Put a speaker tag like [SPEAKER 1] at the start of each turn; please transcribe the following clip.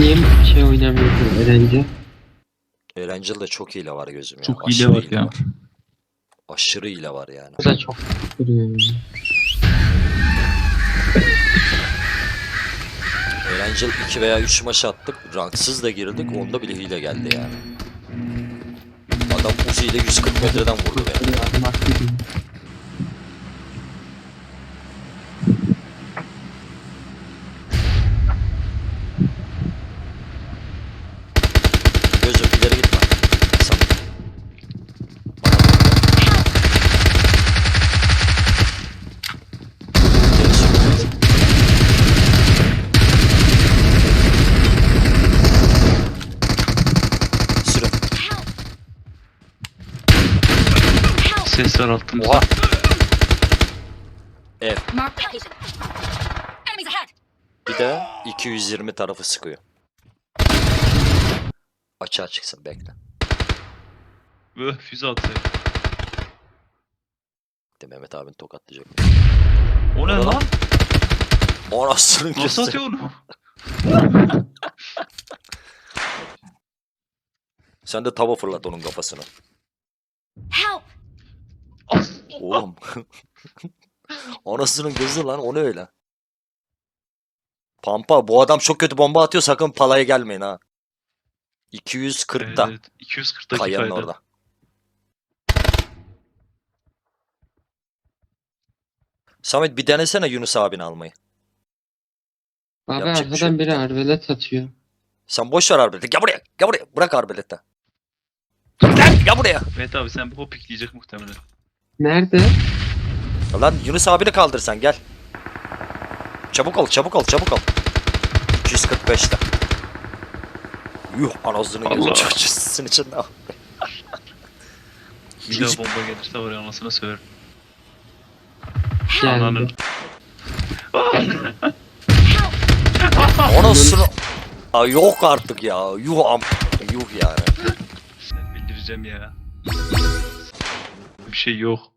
[SPEAKER 1] niye şey oynamıyorsun Erenci?
[SPEAKER 2] Erencil'de çok hile var gözüm ya.
[SPEAKER 3] Çok hile var ya.
[SPEAKER 2] Aşırı hile var yani.
[SPEAKER 1] Bu da çok duruyor yani.
[SPEAKER 2] Erencil 2 veya 3 maç attık. Ranksız da girdik. Onda bile hile geldi yani. Adam Uzi ile 140 metreden vurdu beni.
[SPEAKER 3] Ses var altımızda.
[SPEAKER 2] Oha. Ev.
[SPEAKER 4] Mark location. Enemies ahead.
[SPEAKER 2] Bir de 220 tarafı sıkıyor. Açığa çıksın bekle.
[SPEAKER 3] Öh füze atıyor.
[SPEAKER 2] De Mehmet abin tokatlayacak.
[SPEAKER 3] O ne
[SPEAKER 2] Orada-
[SPEAKER 3] lan?
[SPEAKER 2] Anasının
[SPEAKER 3] Nasıl atıyor onu?
[SPEAKER 2] Sen de tava fırlat onun kafasına. Oğlum. Anasının gözü lan o ne öyle? Pampa bu adam çok kötü bomba atıyor sakın palaya gelmeyin ha. 240'ta
[SPEAKER 3] Evet, 240'daki
[SPEAKER 2] kayanın
[SPEAKER 3] kayda.
[SPEAKER 2] orada. Samet bir denesene Yunus abini almayı.
[SPEAKER 1] Abi
[SPEAKER 2] Yapacak bir
[SPEAKER 1] arkadan
[SPEAKER 2] şey yok.
[SPEAKER 1] biri arbelet atıyor.
[SPEAKER 2] Sen boş ver arbeleti. Gel buraya. Gel buraya. Bırak arbeleti. Gel, gel buraya.
[SPEAKER 3] Mehmet abi sen bu pikleyecek muhtemelen.
[SPEAKER 1] Nerede?
[SPEAKER 2] Lan Yunus abini kaldır sen gel. Çabuk ol, çabuk ol, çabuk ol. 245'te. Yuh anasını
[SPEAKER 3] Allah.
[SPEAKER 2] çocuğusun içinde.
[SPEAKER 3] Bir daha bomba gelirse var ya anasını söver.
[SPEAKER 1] Geldi.
[SPEAKER 2] Anasını... Aa, yok artık ya. Yuh am... Yuh yani.
[SPEAKER 3] Bildireceğim ya. Bir şey yok.